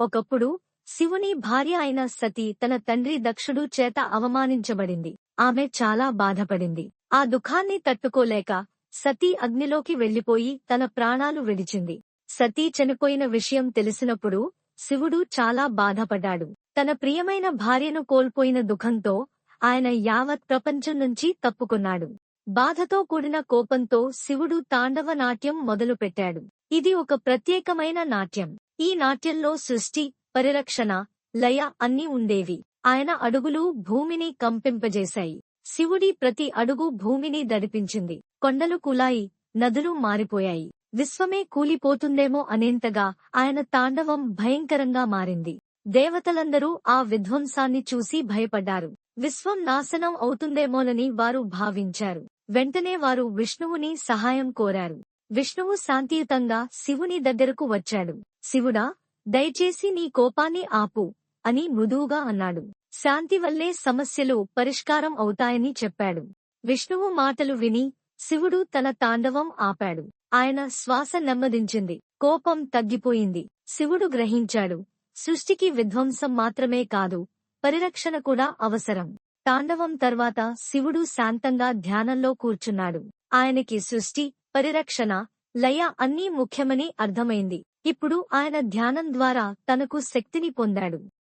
ఒకప్పుడు శివుని భార్య అయిన సతీ తన తండ్రి దక్షుడు చేత అవమానించబడింది. ఆమె చాలా బాధపడింది. ఆ దుఃఖాన్ని తట్టుకోలేక సతీ అగ్నిలోకి వెళ్ళిపోయి తన ప్రాణాలు విడిచింది. సతీ చనిపోయిన విషయం తెలిసినప్పుడు శివుడు చాలా బాధపడ్డాడు. తన ప్రియమైన భార్యను కోల్పోయిన దుఃఖంతో ఆయన యావత్ ప్రపంచం నుంచి తప్పుకున్నాడు. బాధతో కూడిన కోపంతో శివుడు తాండవ నాట్యం మొదలుపెట్టాడు. ఇది ఒక ప్రత్యేకమైన నాట్యం. ఈ నాట్యంలో సృష్టి పరిరక్షణ లయ అన్నీ ఉండేవి. ఆయన అడుగులు భూమిని కంపింపజేశాయి. శివుడి ప్రతి అడుగు భూమిని దడిపించింది కొండలు కులాయి నదులు మారిపోయాయి. విశ్వమే కూలిపోతుందేమో అనేంతగా ఆయన తాండవం భయంకరంగా మారింది. దేవతలందరూ ఆ విధ్వంసాన్ని చూసి భయపడ్డారు. విశ్వం నాశనం అవుతుందేమోనని వారు భావించారు. వెంటనే వారు విష్ణువుని సహాయం కోరారు. విష్ణువు శాంతియుతంగా శివుని దగ్గరకు వచ్చాడు. శివుడా దయచేసి నీ కోపాన్ని ఆపు అని మృదువుగా అన్నాడు. శాంతి వల్లే సమస్యలు పరిష్కారం అవుతాయని చెప్పాడు. విష్ణువు మాటలు విని శివుడు తన తాండవం ఆపాడు. ఆయన శ్వాస నెమ్మదించింది. కోపం తగ్గిపోయింది. శివుడు గ్రహించాడు. సృష్టికి విధ్వంసం మాత్రమే కాదు పరిరక్షణ కూడా అవసరం. తాండవం తర్వాత శివుడు శాంతంగా ధ్యానంలో కూర్చున్నాడు. ఆయనకి సృష్టి పరిరక్షణ లయ అన్నీ ముఖ్యమని అర్థమైంది. ఇప్పుడు ఆయన ధ్యానం ద్వారా తనకు శక్తిని పొందాడు.